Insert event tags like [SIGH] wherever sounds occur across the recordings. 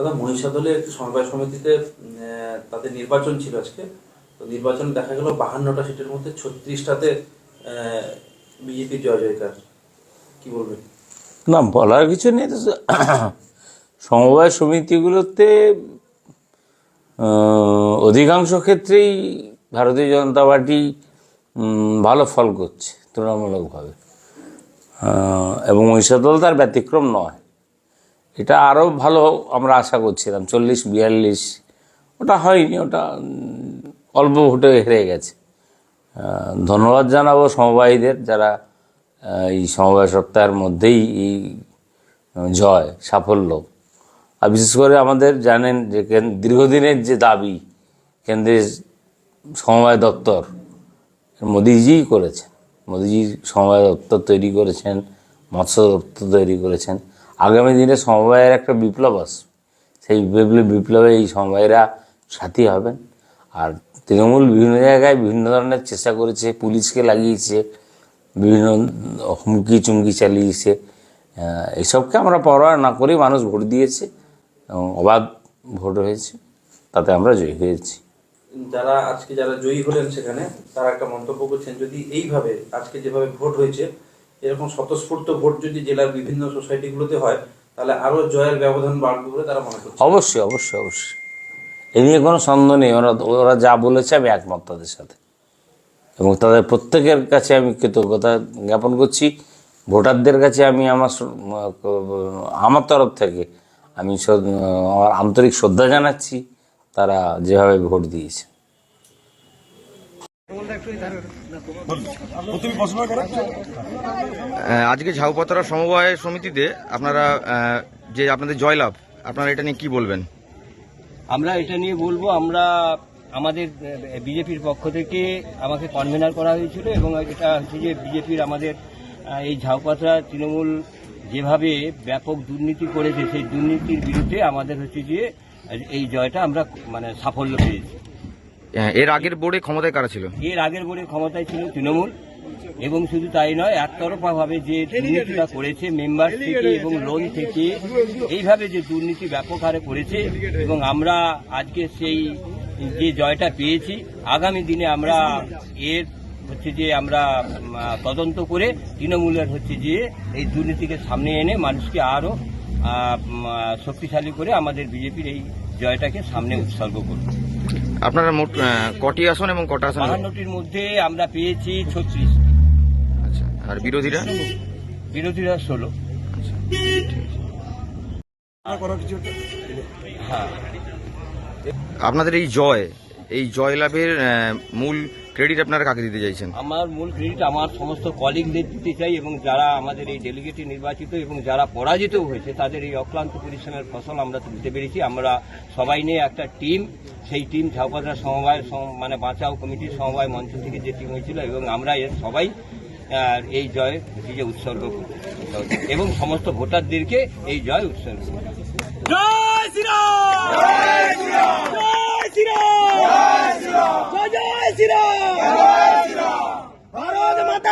দাদা মহিষাদলে একটি সমবায় সমিতিতে তাদের নির্বাচন ছিল আজকে। তো নির্বাচনে দেখা গেল বাহান্নটা সিটের মধ্যে ছত্রিশটাতে বিজেপির জয় জয়কার। কি বলবেন? না, বলার কিছু নেই। [COUGHS] সমবায় সমিতিগুলোতে অধিকাংশ ক্ষেত্রেই ভারতীয় জনতা পার্টি ভালো ফল করছে তুলনামূলকভাবে। এবং মহিষাদল তার ব্যতিক্রম নয়। এটা আরও ভালো আমরা আশা করছিলাম, চল্লিশ, বিয়াল্লিশ, ওটা হয়নি, ওটা অল্প ভোটে হেরে গেছে। ধন্যবাদ জানাব সমবায়ীদের যারা এই সমবায় সপ্তাহের মধ্যেই এই জয়, সাফল্য। আর বিশেষ করে আমাদের জানেন যে দীর্ঘদিনের যে দাবি কেন্দ্রের সমবায় দপ্তর মোদিজিই করেছেন। মোদিজি সমবায় দপ্তর তৈরি করেছেন, মৎস্য দপ্তর তৈরি করেছেন। আগামী দিনে সমবায়ের একটা বিপ্লব আসবে। সেই বিপ্লব বিপ্লবে এই সমবায়রা সাথী হবেন। আর তৃণমূল বিভিন্ন জায়গায় বিভিন্ন ধরনের চেষ্টা করেছে, পুলিশকে লাগিয়েছে, বিভিন্ন হুমকি চুমকি চালিয়েছে এসবকে আমরা পরোয়া না করেই মানুষ ভোট দিয়েছে এবং অবাধ ভোট হয়েছে। তাতে আমরা জয়ী হয়েছি। যারা আজকে যারা জয়ী হলেন সেখানে তারা একটা মন্তব্য করছেন, যদি এইভাবে আজকে যেভাবে ভোট হয়েছে এরকম স্বতঃস্ফূর্ত ভোট যদি জেলার বিভিন্ন সোসাইটিগুলোতে হয়, তাহলে আরও জয়ের ব্যবধান বাড়বে বলে তারা মনে করছে। অবশ্যই অবশ্যই অবশ্যই। এ নিয়ে কোনো সন্দেহ নেই, ওরা ওরা যা বলেছে আমি একমত তাদের সাথে। এবং তাদের প্রত্যেকের কাছে আমি কৃতজ্ঞতা জ্ঞাপন করছি। ভোটারদের কাছে আমি আমার আমার তরফ থেকে আমি আমার আন্তরিক শ্রদ্ধা জানাচ্ছি। তারা যেভাবে ভোট দিয়েছে। আজকে ঝাউপতরা সমবায় সমিতিতে আপনারা আহ, যে আপনাদের জয়লাভ আপনারা এটা নিয়ে কি বলবেন? আমরা এটা নিয়ে বলব আমরা আমাদের বিজেপির পক্ষ থেকে আমাকে কনভেনার করা হয়েছিল এবং এটা হচ্ছে যে বিজেপির আমাদের এই ঝাউপাতরা তৃণমূল যেভাবে ব্যাপক দুর্নীতি করেছে সেই দুর্নীতির বিরুদ্ধে আমাদের হচ্ছে যে এই জয়টা আমরা মানে সাফল্য পেয়েছি। এর আগের বোর্ডে ক্ষমতায় কারা ছিল? এর আগের বোর্ডে ক্ষমতায় ছিল তৃণমূল, এবং শুধু তাই নয় একতরফা ভাবে যে দুর্নীতিটা করেছে মেম্বার থেকে এবং লোন থেকে, এইভাবে যে দুর্নীতি ব্যাপক হারে করেছে, এবং আমরা আজকে সেই যে জয়টা পেয়েছি, আগামী দিনে আমরা এর হচ্ছে যে আমরা তদন্ত করে তৃণমূলের হচ্ছে যে এই দুর্নীতিকে সামনে এনে মানুষকে আরও শক্তিশালী করে আমাদের বিজেপির এই জয়টাকে সামনে উৎসর্গ করব। আপনারা মোট কটি আসন এবং কটা আসন বাহান্নটির মধ্যে আমরা পেয়েছি ছত্রিশ। আচ্ছা আর বিরোধীরা? বিরোধীরা ষোলো। হ্যাঁ। আপনাদের এই জয় এই জয়লাভের লাভের মূল ক্রেডিট আপনারা কাকে দিতে চাইছেন? আমার মূল ক্রেডিট আমার সমস্ত কলিগদের দিতে চাই এবং যারা আমাদের এই ডেলিগেটে নির্বাচিত এবং যারা পরাজিত হয়েছে তাদের এই অক্লান্ত পরিশ্রমের ফসল আমরা তুলতে পেরেছি। আমরা সবাই নিয়ে একটা টিম সেই টিম ঝাউপাত্রা সমবায় মানে বাঁচাও কমিটির সমবায় মঞ্চ থেকে যে টিম হয়েছিল এবং আমরা এর সবাই আহ, এই জয় যে উৎসর্গ করি এবং সমস্ত ভোটারদেরকে এই জয় উৎসর্গ করি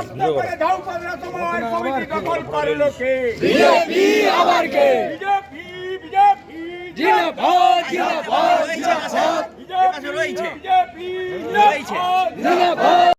পরাস্ত করে ধাও পাল্লা সমবায় সমিতি দখল করে লোকে বিজেপি আবার কে বিজেপি বিজেপি জিন্দাবাদ জিন্দাবাদ জিন্দাবাদ বিজেপি বিজেপি জিন্দাবাদ জিন্দাবাদ